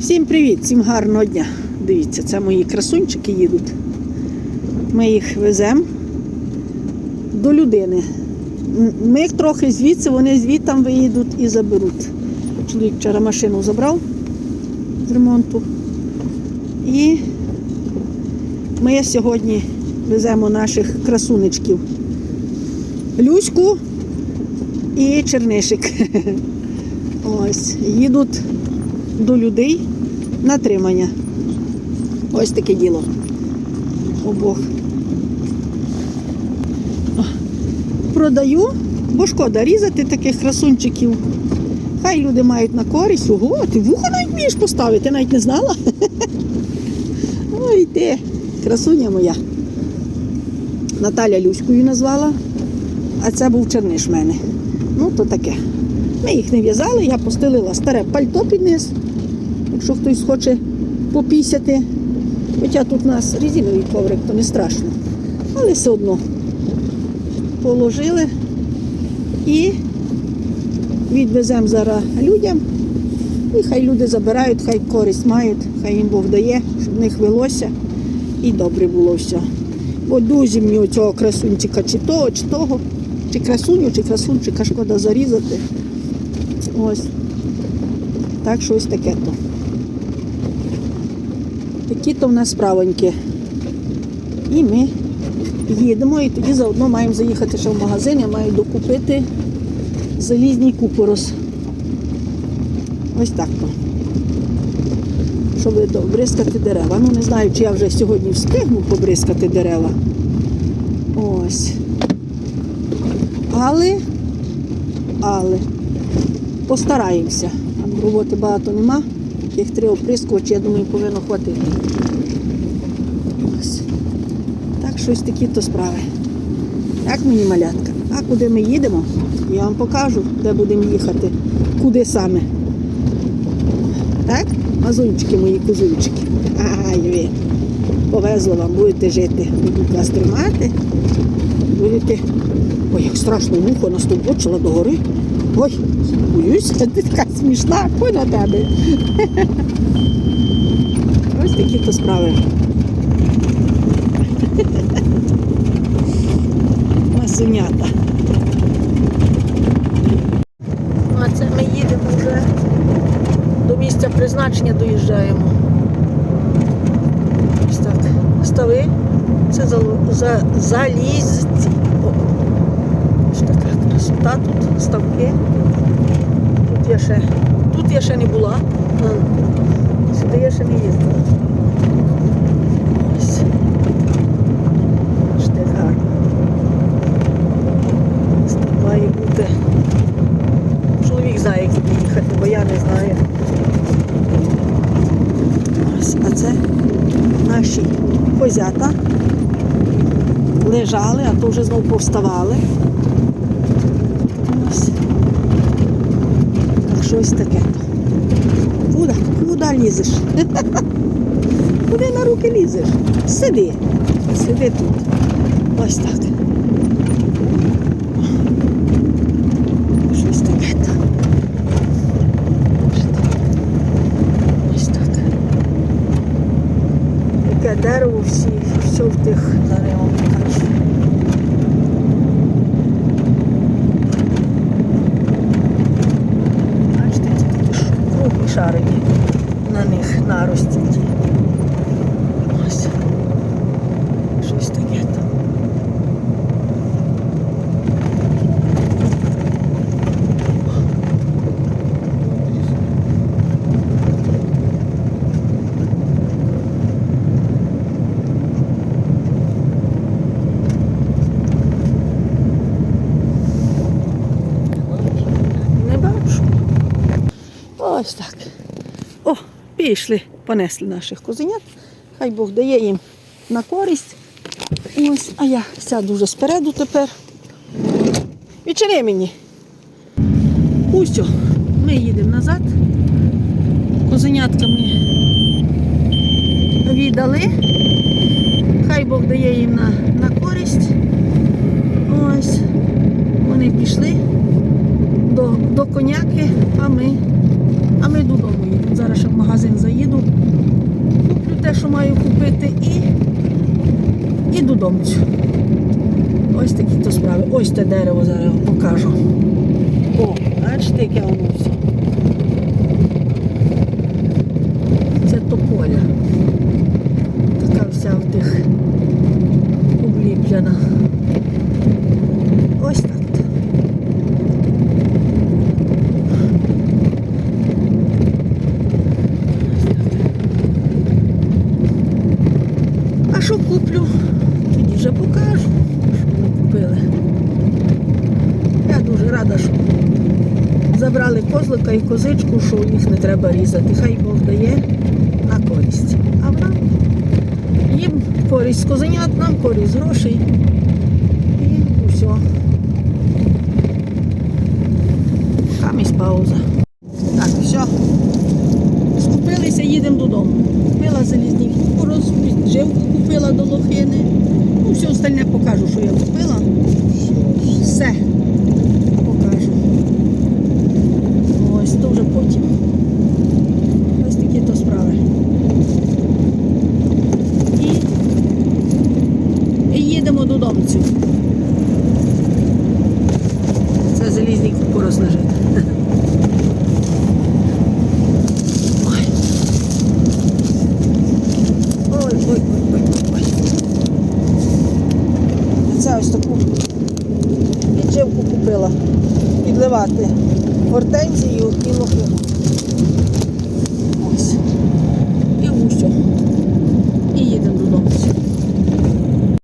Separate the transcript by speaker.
Speaker 1: Всім привіт, всім гарного дня. Дивіться, це мої красунчики їдуть. Ми їх веземо до людини. Ми трохи звідси, вони звідтам виїдуть і заберуть. Чоловік вчора машину забрав з ремонту. І ми сьогодні веземо наших красунечків. Люську і чернишик. Ось, їдуть до людей на тримання. Ось таке діло. Обох. Продаю, бо шкода різати таких красунчиків. Хай люди мають на користь. Ого, ти вухо навіть вмієш поставити, навіть не знала. Ой ти, красуня моя. Наталя Люською назвала, а це був черниш в мене. Ну, то таке. Ми їх не в'язали, я постелила старе пальто під низ, якщо хтось хоче попісяти. Хоча тут у нас резиновий коврик, то не страшно. Але все одно положили і відвеземо зараз людям. І хай люди забирають, хай користь мають, хай їм Бог дає, щоб в них велося і добре було все. Бо дуже мені цього красунчика, чи того, чи того, чи красуню, чи красунчика шкода зарізати. Ось. Так що ось таке то. Такі то в нас справоньки. І ми їдемо і тоді заодно маємо заїхати ще в магазин, я маю докупити залізний купорос. Ось так то. Щоб обрискати дерева. Ну не знаю, чи я вже сьогодні встигну побризкати дерева. Ось. Але, але постараємося. Роботи багато нема. Таких три оприскувачі, я думаю, повинно хватити. Ось. Так, щось такі то справи. Так мені малятка. А куди ми їдемо? Я вам покажу, де будемо їхати. Куди саме. Так? Мазунчики мої козунчики. Ай ви. Повезло вам, будете жити. Будуть вас тримати. Будете. Ой, як страшно вухо настовбочила до гори. Ой, боюся, ти така смішна, ой на тебе. Ось такі то справи. Масунята. А це ми їдемо вже до місця призначення доїжджаємо. Ось так. Стави. Це за, за, залізці. Красота тут, ставки. Тут я ще, тут я ще не була. Сюди я ще не їздила. Ось. Бачите, має бути. Чоловік знає, як туди бо я не знаю. А це наші козята лежали, а то вже знову повставали. Ось. Так щось таке. Куди? Куди лізеш? Куди на руки лізеш? Сиди. Сиди тут. Ось так. Щось таке. то. Ось так. Таке дерево всі, все в тих зараз я вам покажу. Бачите, це такі ш- круглі шарики на них нарості. ті. Ось. Щось таке там. Не бачу. Ось так. О, пішли, понесли наших козенят. Хай Бог дає їм на користь. Ось, а я сяду вже спереду тепер. Відчини мені. Усьо, ми їдемо назад. Козенятка ми віддали. Хай Бог дає їм на, на користь. Ось. Вони пішли до, до коняки, а ми, а ми додому їдемо. Зараз ще в магазин заїдемо. те, що маю купити, і, і додому. Ось такі то справи. Ось те дерево зараз покажу. О, бачите, яке воно все. Це тополя. Така вся в тих обліплена. Ось так. -то. А що куплю? Тоді вже покажу, що ми купили. Я дуже рада, що забрали козлика і козичку, що їх не треба різати. Хай Бог дає на користь. А нам їм користь козенят, нам користь грошей. І все. Камість пауза. Так, все. Скупилися, їдемо додому. Купила залізні кукуроз, живку купила до лохини. Ну, все остальне покажу, що я купила. Все покажу. Ось то вже потім. Ось такі то справи. І, і їдемо додому. Це залізний кукуроз лежить. Ой. Ой, ой, ой, ой, ой. Це ось таку підживку купила. Підливати гортензію і лохину. Ось. І усьо. І їдемо додому.